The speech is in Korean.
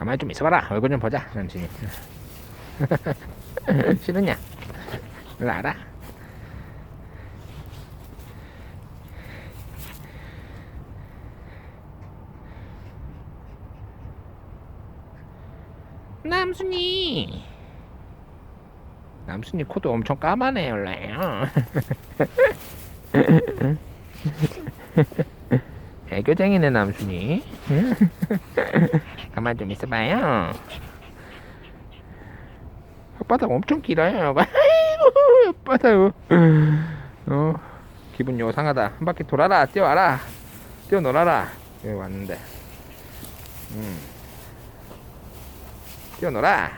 가만히 좀 있어봐라. 얼굴 좀 보자, 남순이. 싫으냐? 너 알아? 남순이. 남순이 코도 엄청 까마네 원래요. 애교쟁이네 남순이. 가만 좀 있어봐요. 혓바닥 엄청 길어요. 아이고 혓바닥. 어 기분 요상하다. 한 바퀴 돌아라 뛰어와라. 뛰어놀아라. 여기 왔는데. 음. 뛰어놀아.